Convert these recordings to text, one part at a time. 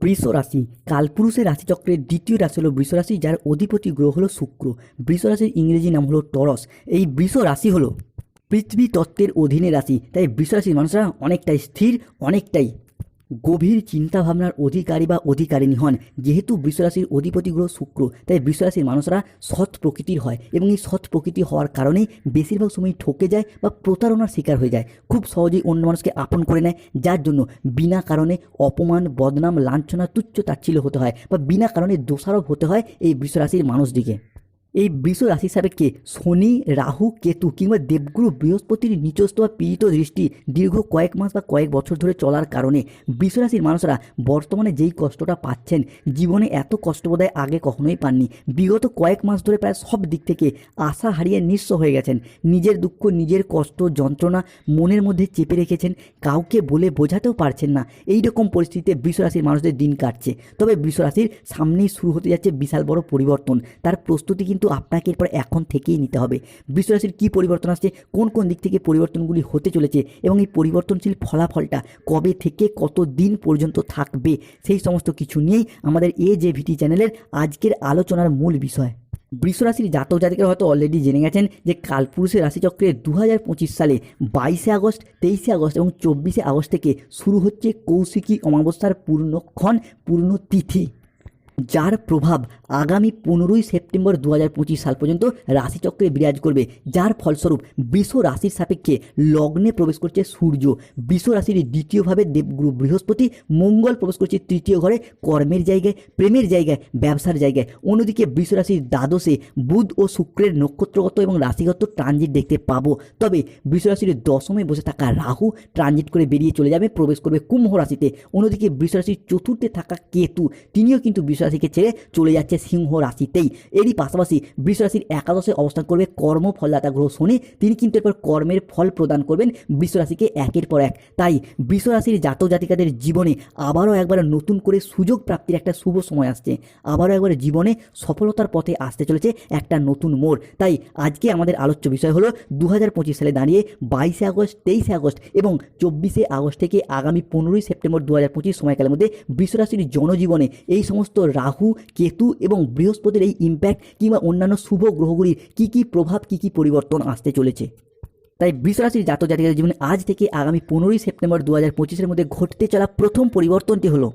বৃষ রাশি কালপুরুষের রাশিচক্রের দ্বিতীয় রাশি হলো বৃষ রাশি যার অধিপতি গ্রহ হলো শুক্র। বৃষ রাশির ইংরেজি নাম হলো টরস। এই বৃষ রাশি হলো পৃথিবী তত্ত্বের অধীনে রাশি, তাই বৃষ রাশির মানুষরা অনেকটাই স্থির, অনেকটাই গভীর চিন্তাভাবনার অধিকারী বা অধিকারিণী হন। যেহেতু বৃষরাশির অধিপতি গ্রহ শুক্র, তাই বৃষরাশির মানুষরা সৎ প্রকৃতির হয় এবং এই সৎ প্রকৃতি হওয়ার কারণেই বেশিরভাগ সময় ঠকে যায় বা প্রতারণার শিকার হয়ে যায়। খুব সহজেই অন্য মানুষকে আপন করে নেয়, যার জন্য বিনা কারণে অপমান, বদনাম, লাঞ্ছনা, তুচ্ছ তাচ্ছিল্য হতে হয় বা বিনা কারণে দোষারোপ হতে হয় এই বৃষরাশির মানুষদিকে। এই বৃষ রাশি সাপেক্ষে শনি, রাহু, কেতু কিংবা দেবগুরু বৃহস্পতির নিচস্থ বা পীড়িত দৃষ্টি দীর্ঘ কয়েক মাস বা কয়েক বছর ধরে চলার কারণে বৃষ রাশির মানুষরা বর্তমানে যেই কষ্টটা পাচ্ছেন, জীবনে এত কষ্ট বোধহয় আগে কখনোই পাননি। বিগত কয়েক মাস ধরে প্রায় সব দিক থেকে আশা হারিয়ে নিঃস্ব হয়ে গেছেন। নিজের দুঃখ, নিজের কষ্ট, যন্ত্রণা মনের মধ্যে চেপে রেখেছেন, কাউকে বলে বোঝাতেও পারছেন না। এই রকম পরিস্থিতিতে বৃষ রাশির মানুষদের দিন কাটছে। তবে বৃষ রাশির সামনেই শুরু হতে যাচ্ছে বিশাল বড় পরিবর্তন। তার প্রস্তুতি কিন্তু আপনাকে এরপর এখন থেকেই নিতে হবে। বৃষ রাশির কী পরিবর্তন আসছে? কোন কোন দিক থেকে পরিবর্তনগুলি হতে চলেছে? এবং এই পরিবর্তনশীল ফলাফলটা কবে থেকে কত দিন পর্যন্ত থাকবে? সেই সমস্ত কিছু নিয়েই আমাদের এ জে ভিটি চ্যানেলের আজকের আলোচনার মূল বিষয়। বৃষরাশির জাতক জাতিকারা হয়তো অলরেডি জেনে গেছেন যে কালপুরুষের রাশিচক্রে দু হাজার পঁচিশ সালে বাইশে আগস্ট, তেইশে আগস্ট এবং চব্বিশে আগস্ট থেকে শুরু হচ্ছে কৌশিকী অমাবস্যার পূর্ণক্ষণ পূর্ণ তিথি যার প্রভাব আগামী পনেরোই সেপ্টেম্বর দু হাজার পঁচিশ সাল পর্যন্ত রাশিচক্রে বিরাজ করবে, যার ফলস্বরূপ বৃষ রাশির সাপেক্ষে লগ্নে প্রবেশ করছে সূর্য। বৃষ রাশির দ্বিতীয়ভাবে দেবগুরু বৃহস্পতি, মঙ্গল প্রবেশ করছে তৃতীয় ঘরে কর্মের জায়গায়, প্রেমের জায়গায়, ব্যবসার জায়গায়। অন্যদিকে বৃষ রাশির দ্বাদশে বুধ ও শুক্রের নক্ষত্রগত এবং রাশিগত ট্রানজিট দেখতে পাবো। তবে বৃষ রাশির দশমে বসে থাকা রাহু ট্রানজিট করে বেরিয়ে চলে যাবে, প্রবেশ করবে কুম্ভ রাশিতে। অন্যদিকে বৃষ রাশির চতুর্থে থাকা কেতু, তিনিও কিন্তু বৃষ রাশিকে ছেড়ে চলে যাচ্ছে সিংহ রাশিতেই। এরই পাশাপাশি বৃষ রাশির একাদশে অবস্থান করবে কর্মফলদাতা গ্রহ শনি। তিনি কিন্তু এরপর কর্মের ফল প্রদান করবেন বৃষ রাশিকে একের পর এক। তাই বৃষ রাশির জাতক জাতিকাদের জীবনে আবারও একবার নতুন করে সুযোগ প্রাপ্তির একটা শুভ সময় আসছে। আবারও একবার জীবনে সফলতার পথে আসতে চলেছে একটা নতুন মোড়। তাই আজকে আমাদের আলোচ্য বিষয় হলো দু হাজার পঁচিশ সালে দাঁড়িয়ে বাইশে আগস্ট, তেইশে আগস্ট এবং চব্বিশে আগস্ট থেকে আগামী পনেরোই সেপ্টেম্বর দু হাজার পঁচিশ সময়কালের মধ্যে বৃষরাশির জনজীবনে এই সমস্ত রাহু, কেতু এবং বৃহস্পতির এই ইম্প্যাক্ট কিংবা অন্যান্য শুভ গ্রহগুলির কী কী প্রভাব, কী কী পরিবর্তন আসতে চলেছে? তাই বৃষরাশির জাতক জাতিকাদের জীবনে আজ থেকে আগামী পনেরোই সেপ্টেম্বর দু হাজার পঁচিশের মধ্যে ঘটতে চলা প্রথম পরিবর্তনটি হলো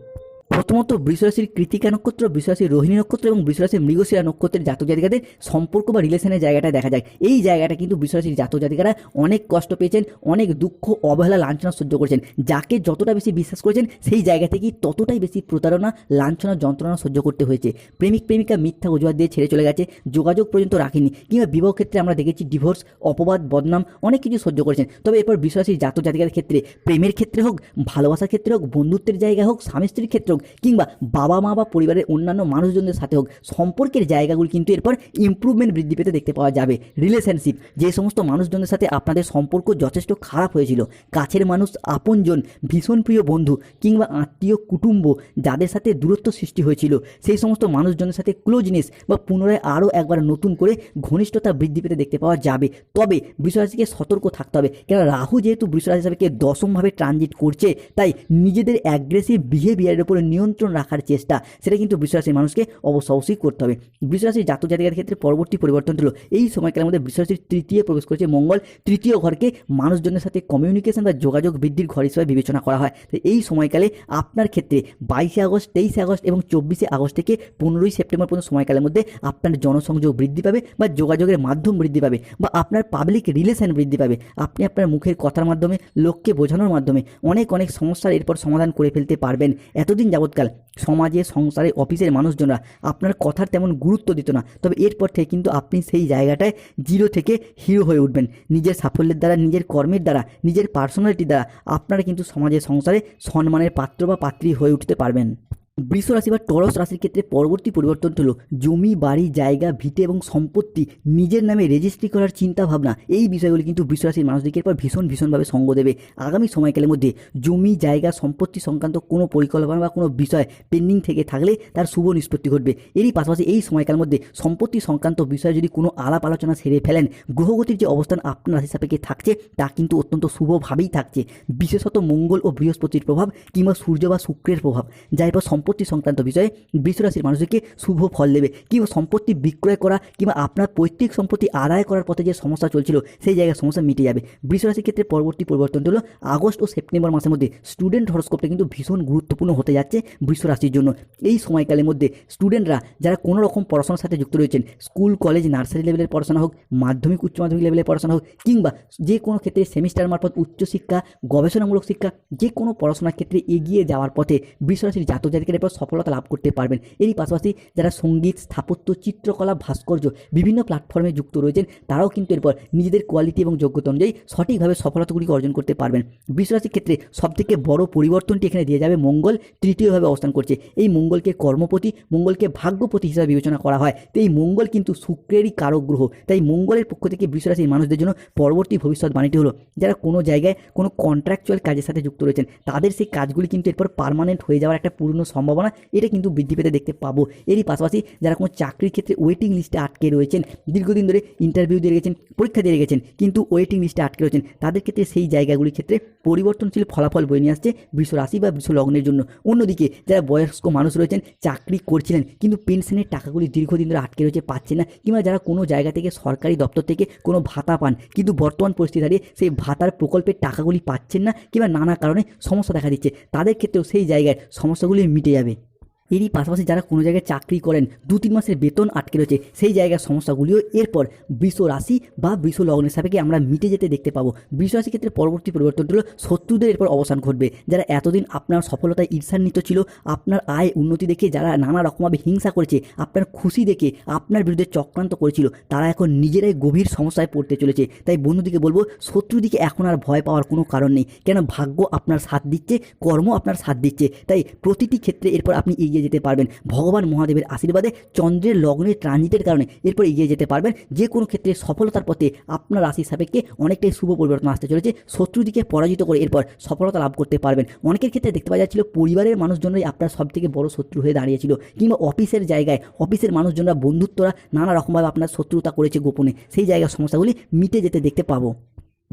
প্রথমত বৃষরাশির কৃতিকা নক্ষত্র বৃষরাশির রোহিণী নক্ষত্র এবং বৃষরাশির মৃগশিরা নক্ষত্রের জাতক জাতিকাদের সম্পর্ক বা রিলেশনের জায়গাটা দেখা যায়। এই জায়গাটা কিন্তু বৃষরাশির জাতক জাতিকারা অনেক কষ্ট পেয়েছেন, অনেক দুঃখ, অবহেলা, লাঞ্ছনা সহ্য করেছেন। যাকে যতটা বেশি বিশ্বাস করেছেন, সেই জায়গা থেকেই ততটাই বেশি প্রতারণা, লাঞ্ছনা, যন্ত্রণা সহ্য করতে হয়েছে। প্রেমিক, প্রেমিকা মিথ্যা অজুহাত দিয়ে ছেড়ে চলে গেছে, যোগাযোগ পর্যন্ত রাখেনি কিংবা বিবাহ ক্ষেত্রে আমরা দেখেছি ডিভোর্স অপবাদ, বদনাম অনেক কিছু সহ্য করেছেন। তবে এরপর বিশ্বাসী জাতক জাতিকার ক্ষেত্রে প্রেমের ক্ষেত্রে হোক, ভালোবাসার ক্ষেত্রে হোক, বন্ধুত্বের জায়গা হোক, স্বামী স্ত্রীর ক্ষেত্রে হোক কিংবা বাবা মা বা পরিবারের অন্যান্য মানুষজনদের সাথে হোক, সম্পর্কের জায়গাগুলি কিন্তু এরপর ইম্প্রুভমেন্ট বৃদ্ধি পেতে দেখতে পাওয়া যাবে। রিলেশনশিপ যে সমস্ত মানুষজনদের সাথে আপনাদের সম্পর্ক যথেষ্ট খারাপ হয়েছিল, কাছের মানুষ আপনজন, ভীষণ প্রিয় বন্ধু কিংবা আত্মীয়, কুটুম্ব, যাদের সাথে দূরত্ব সৃষ্টি হয়েছিল, সেই সমস্ত মানুষজনের সাথে ক্লোজনেস বা পুনরায় আরও একবার নতুন করে ঘনিষ্ঠতা বৃদ্ধি পেতে দেখতে পাওয়া যাবে। তবে বৃষরাশিকে সতর্ক থাকতে হবে কেন রাহু যেহেতু বৃষরাশি হিসাবে দশমভাবে ট্রানজিট করছে, তাই নিজেদের অ্যাগ্রেসিভ বিহেভিয়ারের উপরে নিয়ন্ত্রণ রাখার চেষ্টা, সেটা কিন্তু বৃষরাশির মানুষকে অবশ্য অবশ্যই করতে হবে। বৃষরাশির জাতক জাতিকার ক্ষেত্রে পরবর্তী পরিবর্তন হলো, এই সময়কালের মধ্যে বৃষরাশির তৃতীয় প্রবেশ করেছে মঙ্গল, তৃতীয় ঘরকে মানুষজনের সাথে কমিউনিকেশন বা যোগাযোগ বৃদ্ধির ঘর হিসেবে বিবেচনা করা হয়। তো এই সময়কালে আপনার ক্ষেত্রে বাইশে আগস্ট, তেইশে আগস্ট এবং চব্বিশে আগস্ট থেকে পনেরোই সেপ্টেম্বর পর্যন্ত সময়কালের মধ্যে আপনার জনসংযোগ বৃদ্ধি পাবে বা যোগাযোগের মাধ্যম বৃদ্ধি পাবে বা আপনার পাবলিক রিলেশন বৃদ্ধি পাবে। আপনি আপনার মুখের কথার মাধ্যমে, লোককে বোঝানোর মাধ্যমে অনেক অনেক সমস্যার এরপর সমাধান করে ফেলতে পারবেন। এতদিন যাবৎকাল। সমাজে, সংসারে, অফিসের মানুষজনরা আপনার কথার তেমন গুরুত্ব দিত না। তবে এরপর থেকে কিন্তু আপনি সেই জায়গাটায় জিরো থেকে হিরো হয়ে উঠবেন। নিজের সাফল্যের দ্বারা, নিজের কর্মের দ্বারা, নিজের পার্সোনালিটি দ্বারা আপনারা কিন্তু সমাজে, সংসারে সম্মানের পাত্র বা পাত্রী হয়ে উঠতে পারবেন। বৃষ রাশি বা টরস রাশির ক্ষেত্রে পরবর্তী পরিবর্তন হলো জমি, বাড়ি, জায়গা, ভিটে এবং সম্পত্তি নিজের নামে রেজিস্ট্রি করার চিন্তা ভাবনা এই বিষয়গুলি কিন্তু বৃষ রাশির মানুষদেরকে এরপর ভীষণ, ভীষণভাবে সঙ্গ দেবে। আগামী সময়কালের মধ্যে জমি, জায়গা, সম্পত্তি সংক্রান্ত কোনো পরিকল্পনা বা কোনো বিষয় পেন্ডিং থেকে থাকলে তার শুভ নিষ্পত্তি ঘটবে। এরই পাশাপাশি এই সময়কালের মধ্যে সম্পত্তি সংক্রান্ত বিষয়ে যদি কোনো আলাপ আলোচনা সেরে ফেলেন, গ্রহগতির যে অবস্থান আপনার রাশি সাপেক্ষে থাকছে, তা কিন্তু অত্যন্ত শুভভাবেই থাকছে। বিশেষত মঙ্গল ও বৃহস্পতির প্রভাব কিংবা সূর্য বা শুক্রের প্রভাব যা এরপর সম্পত্তি সংক্রান্ত বিষয়ে বৃষরাশির মানুষকে শুভ ফল দেবে। কিংবা সম্পত্তি বিক্রয় করা কিংবা আপনার পৈতৃক সম্পত্তি আদায় করার পথে যে সমস্যা চলছিল, সেই জায়গায় সমস্যা মিটে যাবে। বৃষরাশির ক্ষেত্রে পরবর্তী পরিবর্তনটি হলো আগস্ট ও সেপ্টেম্বর মাসের মধ্যে স্টুডেন্ট হরস্কোপটা কিন্তু ভীষণ গুরুত্বপূর্ণ হতে যাচ্ছে বৃষরাশির জন্য। এই সময়কালের মধ্যে স্টুডেন্টরা যারা কোনো রকম পড়াশোনার সাথে যুক্ত রয়েছেন স্কুল কলেজ নার্সারি লেভেলের পড়াশোনা হোক, মাধ্যমিক, উচ্চ মাধ্যমিক লেভেলের পড়াশোনা হোক, কিংবা যে কোনো ক্ষেত্রে সেমিস্টার মারফত উচ্চশিক্ষা, গবেষণামূলক শিক্ষা, যে কোনো পড়াশোনার ক্ষেত্রে এগিয়ে যাওয়ার পথে বৃষরাশির জাতক জাতিকের এরপর সফলতা লাভ করতে পারবেন। এরই পাশাপাশি যারা সংগীত, স্থাপত্য, চিত্রকলা, ভাস্কর্য বিভিন্ন প্ল্যাটফর্মে যুক্ত রয়েছেন, তারাও কিন্তু এরপর নিজেদের কোয়ালিটি এবং যোগ্যতা অনুযায়ী সঠিকভাবে সফলতাগুলিকে অর্জন করতে পারবেন। বৃষরাশির ক্ষেত্রে সবথেকে বড় পরিবর্তনটি এখানে দিয়ে যাবে, মঙ্গল তৃতীয়ভাবে অবস্থান করছে। এই মঙ্গলকে কর্মপতি, মঙ্গলকে ভাগ্যপতি হিসাবে বিবেচনা করা হয়। তো এই মঙ্গল কিন্তু শুক্রেরই কারক গ্রহ। তাই মঙ্গলের পক্ষ থেকে বৃষরাশির মানুষদের জন্য পরবর্তী ভবিষ্যৎ ভবিষ্যৎবাণীটি হলো, যারা কোনো জায়গায় কোনো কন্ট্রাকচুয়াল কাজের সাথে যুক্ত রয়েছেন, তাদের সেই কাজগুলি কিন্তু এরপর পারমানেন্ট হয়ে যাওয়ার একটা পূর্ণ সম্ভাবনা এটা কিন্তু বৃদ্ধি পেতে দেখতে পাবো। এরই পাশাপাশি যারা কোনো চাকরির ক্ষেত্রে ওয়েটিং লিস্টে আটকে রয়েছেন, দীর্ঘদিন ধরে ইন্টারভিউ দিয়ে রেখেছেন পরীক্ষা দিয়ে রেখেছেন কিন্তু ওয়েটিং লিস্টে আটকে রয়েছেন, তাদের ক্ষেত্রে সেই জায়গাগুলির ক্ষেত্রে পরিবর্তনশীল ফলাফল বয়ে নিয়ে আসছে বৃষ রাশি বা বৃষ লগ্নের জন্য। অন্যদিকে যারা বয়স্ক মানুষ রয়েছেন, চাকরি করছিলেন, কিন্তু পেনশনের টাকাগুলি দীর্ঘদিন ধরে আটকে রয়েছে, পাচ্ছে না, কিংবা যারা কোনো জায়গা থেকে, সরকারি দপ্তর থেকে কোনো ভাতা পান, কিন্তু বর্তমান পরিস্থিতি দাঁড়িয়ে সেই ভাতার প্রকল্পের টাকাগুলি পাচ্ছেন না, কিংবা নানা কারণে সমস্যা দেখা দিচ্ছে, তাদের ক্ষেত্রেও সেই জায়গায় সমস্যাগুলি মিটে যাবে এরই পাশাপাশি যারা কোনো জায়গায় চাকরি করেন, দু তিন মাসের বেতন আটকে রয়েছে, সেই জায়গার সমস্যাগুলিও এরপর বৃষ রাশি বা বৃষ লগ্নের সাপেক্ষে আমরা মিটে যেতে দেখতে পাবো। বৃষ রাশির ক্ষেত্রে পরবর্তী পরিবর্তনটি হলো শত্রুদের এরপর অবসান ঘটবে। যারা এতদিন আপনার সফলতায় ঈর্ষান্বিত ছিল, আপনার আয় উন্নতি দেখে যারা নানা রকমভাবে হিংসা করেছে, আপনার খুশি দেখে আপনার বিরুদ্ধে চক্রান্ত করেছিল, তারা এখন নিজেরাই গভীর সমস্যায় পড়তে চলেছে। তাই বন্ধুদিকে বলব, শত্রুদিকে এখন আর ভয় পাওয়ার কোনো কারণ নেই। কেন ভাগ্য আপনার সাথ দিচ্ছে, কর্ম আপনার সাথ দিচ্ছে। তাই প্রতিটি ক্ষেত্রে এরপর আপনি এগিয়ে যেতে পারবেন। ভগবান মহাদেবের আশীর্বাদে চন্দ্রের লগ্নের ট্রানজিটের কারণে এরপর এগিয়ে যেতে পারবেন। যে কোনো ক্ষেত্রে সফলতার পথে আপনার রাশির সাপেক্ষে অনেকটাই শুভ পরিবর্তন আসতে চলেছে। শত্রুদিকে পরাজিত করে এরপর সফলতা লাভ করতে পারবেন। অনেকের ক্ষেত্রে দেখতে পাওয়া যাচ্ছিল পরিবারের মানুষজনরাই আপনার সব থেকে বড় শত্রু হয়ে দাঁড়িয়েছিল কিংবা অফিসের জায়গায় অফিসের মানুষজনরা বন্ধুত্বরা নানা রকমভাবে আপনার শত্রুতা করেছে গোপনে। সেই জায়গার সমস্যাগুলি মিটে যেতে দেখতে পাবো।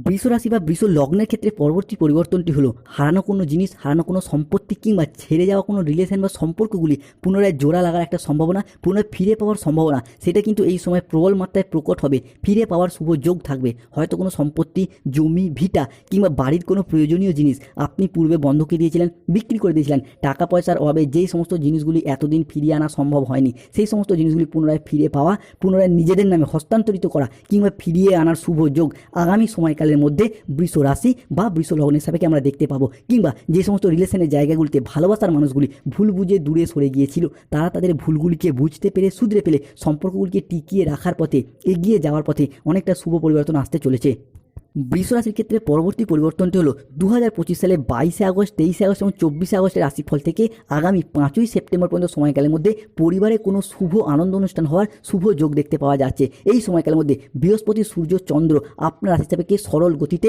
বৃষ রাশি বা বৃষ লগ্নের ক্ষেত্রে পরবর্তী পরিবর্তনটি হলো হারানো কোনো জিনিস, হারানো কোনো সম্পত্তি কিংবা ছেড়ে যাওয়া কোনো রিলেশন বা সম্পর্কগুলি পুনরায় জোড়া লাগার একটা সম্ভাবনা, পুনরায় ফিরে পাওয়ার সম্ভাবনা, সেটা কিন্তু এই সময় প্রবল মাত্রায় প্রকট হবে। ফিরে পাওয়ার শুভ যোগ থাকবে। হয়তো কোনো সম্পত্তি, জমি, ভিটা কিংবা বাড়ির কোনো প্রয়োজনীয় জিনিস আপনি পূর্বে বন্ধকে দিয়েছিলেন, বিক্রি করে দিয়েছিলেন। টাকা পয়সার অভাবে যেই সমস্ত জিনিসগুলি এতদিন ফিরিয়ে আনা সম্ভব হয়নি, সেই সমস্ত জিনিসগুলি পুনরায় ফিরে পাওয়া, পুনরায় নিজেদের নামে হস্তান্তরিত করা কিংবা ফিরিয়ে আনার শুভ যোগ আগামী সময়কালে সালের মধ্যে বৃষ রাশি বা বৃষ লগ্নের সাপেক্ষে আমরা দেখতে পাবো। কিংবা যে সমস্ত রিলেশনের জায়গাগুলিতে ভালোবাসার মানুষগুলি ভুল বুঝে দূরে সরে গিয়েছিল, তারা তাদের ভুলগুলিকে বুঝতে পেরে, শুধরে পেলে সম্পর্কগুলিকে টিকিয়ে রাখার পথে, এগিয়ে যাওয়ার পথে অনেকটা শুভ পরিবর্তন আসতে চলেছে। বৃষ রাশির ক্ষেত্রে পরবর্তী পরিবর্তনটি হলো দু হাজার পঁচিশ সালে বাইশে আগস্ট, তেইশে আগস্ট এবং চব্বিশে আগস্টের রাশিফল থেকে আগামী পাঁচই সেপ্টেম্বর পর্যন্ত সময়কালের মধ্যে পরিবারে কোনো শুভ আনন্দ অনুষ্ঠান হওয়ার শুভ যোগ দেখতে পাওয়া যাচ্ছে। এই সময়কালের মধ্যে বৃহস্পতি, সূর্য, চন্দ্র আপনার রাশি হিসাবে সরল গতিতে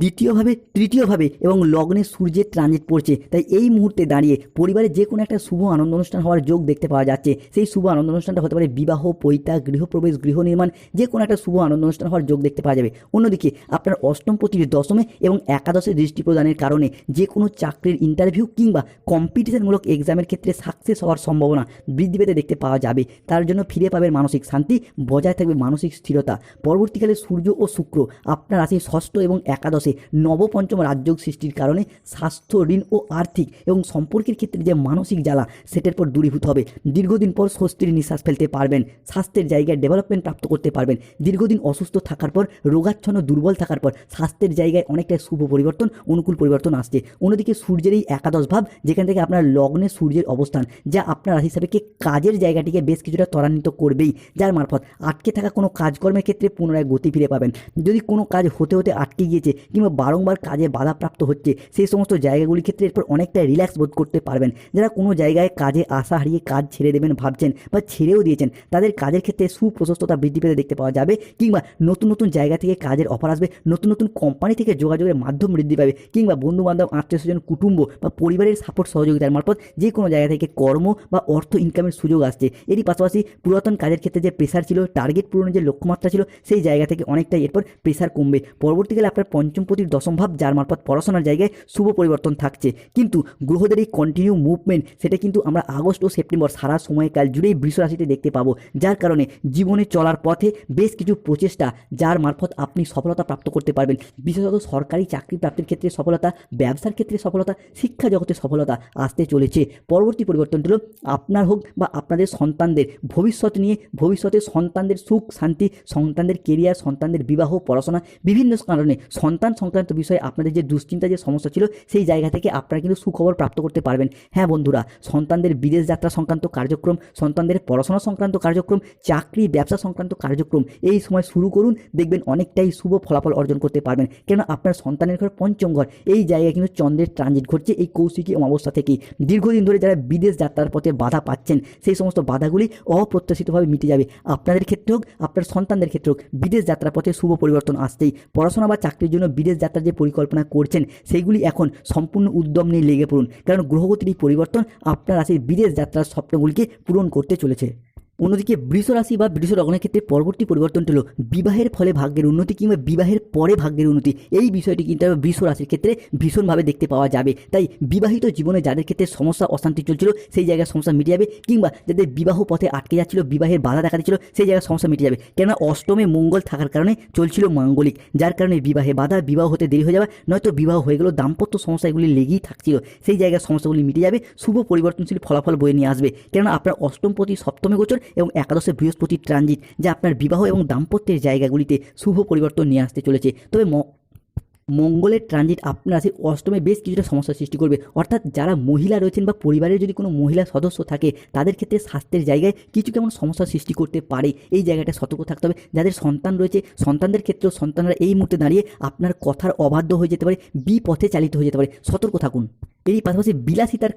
দ্বিতীয়ভাবে, তৃতীয়ভাবে এবং লগ্নে সূর্যের ট্রানজিট পড়ছে। তাই এই মুহূর্তে দাঁড়িয়ে পরিবারে যে কোনো একটা শুভ আনন্দ অনুষ্ঠান হওয়ার যোগ দেখতে পাওয়া যাচ্ছে। সেই শুভ আনন্দ অনুষ্ঠানটা হতে পারে বিবাহ, পৈতা, গৃহপ্রবেশ, গৃহ নির্মাণ যে কোনো একটা শুভ আনন্দ অনুষ্ঠান হওয়ার যোগ দেখতে পাওয়া যাবে। অন্যদিকে, আপনার অষ্টম পতির দশমে এবং একাদশে দৃষ্টি প্রদানের কারণে যে কোনো চাকরির ইন্টারভিউ কিংবা কম্পিটিশনমূলক এক্সামের ক্ষেত্রে সাকসেস হওয়ার সম্ভাবনা বৃদ্ধি পেতে দেখতে পাওয়া যাবে। তার জন্য ফিরে পাবেন মানসিক শান্তি, বজায় থাকবে মানসিক স্থিরতা। পরবর্তীকালে সূর্য ও শুক্র আপনার রাশির ষষ্ঠ এবং একাদশে নবপঞ্চম রাজযোগ সৃষ্টির কারণে স্বাস্থ্য, ঋণ ও আর্থিক এবং সম্পর্কের ক্ষেত্রে যে মানসিক জ্বালা, সেটার পর দূরীভূত হবে। দীর্ঘদিন পর স্বস্তির নিঃশ্বাস ফেলতে পারবেন, স্বাস্থ্যের জায়গায় ডেভেলপমেন্ট প্রাপ্ত করতে পারবেন। দীর্ঘদিন অসুস্থ থাকার পর, রোগাচ্ছন্ন, দুর্বল থাকার পর, স্বাস্থ্যের জায়গায় অনেকটা শুভ পরিবর্তন, অনুকূল পরিবর্তন আসছে। অন্যদিকে সূর্যের এই একাদশ ভাব, যেখান থেকে আপনার লগ্নে সূর্যের অবস্থান, যা আপনার হিসাবে কাজের জায়গাটিকে বেশ কিছুটা ত্বরান্বিত করবেই। যার মারফত আটকে থাকা কোনো কাজকর্মের ক্ষেত্রে পুনরায় গতি ফিরে পাবেন। যদি কোনো কাজ হতে হতে আটকে গিয়েছে কিংবা বারংবার কাজে বাধাপ্রাপ্ত হচ্ছে, সেই সমস্ত জায়গাগুলির ক্ষেত্রে এরপর অনেকটা রিল্যাক্স বোধ করতে পারবেন। যারা কোনো জায়গায় কাজে আশা হারিয়ে কাজ ছেড়ে দেবেন ভাবছেন বা ছেড়েও দিয়েছেন, তাদের কাজের ক্ষেত্রে সুপ্রশস্ততা বৃদ্ধি পেতে দেখতে পাওয়া যাবে কিংবা নতুন নতুন জায়গা থেকে কাজের অফার আসবে, নতুন নতুন কোম্পানি থেকে যোগাযোগের মাধ্যম বৃদ্ধি পাবে কিংবা বন্ধু বান্ধব আত্মীয় স্বজন, কুটুম্ব বা পরিবারের সাপোর্ট সহযোগিতার মারফত যে কোনো জায়গা থেকে কর্ম বা অর্থ ইনকামের সুযোগ আসছে। এরই পাশাপাশি পুরাতন কাজের ক্ষেত্রে যে প্রেশার ছিল টার্গেট পূরণের যে লক্ষ্যমাত্রা ছিল, সেই জায়গা থেকে অনেকটাই এরপর প্রেশার কমবে। পরবর্তীকালে আপনার পঞ্চম পঞ্চমপতির দশম ভাব, যার মারফত পড়াশোনার জায়গায় শুভ পরিবর্তন থাকছে। কিন্তু গ্রহদের এই কন্টিনিউ মুভমেন্ট সেটা কিন্তু আমরা আগস্ট ও সেপ্টেম্বর সারা সময়কাল জুড়েই বৃষ রাশিতে দেখতে পাবো। যার কারণে জীবনে চলার পথে বেশ কিছু প্রচেষ্টা, যার মারফত আপনি সফলতা প্রাপ্ত করতে পারবেন। বিশেষত সরকারি চাকরি প্রাপ্তির ক্ষেত্রে সফলতা, ব্যবসার ক্ষেত্রে সফলতা, শিক্ষা জগতে সফলতা আসতে চলেছে। পরবর্তী পরিবর্তনটি হল আপনার হোক বা আপনাদের সন্তানদের, ভবিষ্যৎ নিয়ে ভবিষ্যতে সন্তানদের সুখ, শান্তি, সন্তানদের কেরিয়ার সন্তানদের বিবাহ, পড়াশোনা, বিভিন্ন কারণে সন্তান সংক্রান্ত বিষয়ে আপনাদের যে দুশ্চিন্তা, যে সমস্যা ছিল, সেই জায়গা থেকে আপনারা কিন্তু সুখবর প্রাপ্ত করতে পারবেন। হ্যাঁ বন্ধুরা, সন্তানদের বিদেশ যাত্রা সংক্রান্ত কার্যক্রম, সন্তানদের পড়াশোনা সংক্রান্ত কার্যক্রম, চাকরি, ব্যবসা সংক্রান্ত কার্যক্রম, এই সময় শুরু করুন, দেখবেন অনেকটাই শুভ ফলাফল অর্জন করতে পারবেন। কেন আপনার সন্তানের ঘর পঞ্চম ঘর, এই জায়গায় কিন্তু চন্দ্রের ট্রানজিট ঘটছে, এই কৌশিকী অমাবস্যা থেকেই। দীর্ঘদিন ধরে যারা বিদেশ যাত্রার পথে বাধা পাচ্ছেন, সেই সমস্ত বাধাগুলি অপ্রত্যাশিতভাবে মিটে যাবে। আপনাদের ক্ষেত্রে হোক, আপনার সন্তানদের ক্ষেত্রে হোক, বিদেশ যাত্রার পথে শুভ পরিবর্তন আসতেই। পড়াশোনা বা চাকরির জন্য বিদেশ যাত্রার যে পরিকল্পনা করছেন, সেইগুলি এখন সম্পূর্ণ উদ্যম নিয়ে লেগে পড়ুন। কারণ গ্রহগতির পরিবর্তন আপনার রাশির বিদেশ যাত্রার স্বপ্নগুলিকে পূরণ করতে চলেছে। অন্যদিকে বৃষ রাশি বা বৃষ লগ্নের ক্ষেত্রে পরবর্তী পরিবর্তনটি হলো বিবাহের ফলে ভাগ্যের উন্নতি কিংবা বিবাহের পরে ভাগ্যের উন্নতি। এই বিষয়টি কিন্তু বৃষ রাশির ক্ষেত্রে ভীষণভাবে দেখতে পাওয়া যাবে। তাই বিবাহিত জীবনে যাদের ক্ষেত্রে সমস্যা, অশান্তি চলছিল, সেই জায়গায় সমস্যা মিটে যাবে কিংবা যাদের বিবাহ পথে আটকে যাচ্ছিল, বিবাহের বাধা দেখা দিচ্ছিল, সেই জায়গায় সমস্যা মিটে যাবে। কেননা অষ্টমে মঙ্গল থাকার কারণে চলছিল মাঙ্গলিক, যার কারণে বিবাহে বাধা, বিবাহ হতে দেরি হয়ে যাবে, নয়তো বিবাহ হয়ে গেলেও দাম্পত্য সমস্যা এগুলি লেগেই থাকছিল। সেই জায়গায় সমস্যাগুলি মিটে যাবে, শুভ পরিবর্তনশীল ফলাফল বয়ে নিয়ে আসবে। কেননা আপনার অষ্টমপতি সপ্তমে গোচর এবং একাদশে বৃহস্পতির ট্রানজিট, যা আপনার বিবাহ এবং দাম্পত্যের জায়গাগুলিতে শুভ পরিবর্তন নিয়ে আসতে চলেছে। তবে মঙ্গলের ট্রানজিট আপনার রাশির অষ্টমে বেশ কিছুটা সমস্যার সৃষ্টি করবে। অর্থাৎ যারা মহিলা রয়েছেন বা পরিবারের যদি কোনো মহিলা সদস্য থাকে, তাদের ক্ষেত্রে স্বাস্থ্যের জায়গায় কিছু কেমন সমস্যার সৃষ্টি করতে পারে, এই জায়গাটা সতর্ক থাকতে হবে। যাদের সন্তান রয়েছে, সন্তানদের ক্ষেত্রেও সন্তানরা এই মুহূর্তে দাঁড়িয়ে আপনার কথার অবাধ্য হয়ে যেতে পারে, বিপথে চালিত হয়ে যেতে পারে। সতর্ক থাকুন। এরই পাশাপাশি বিলাসিতার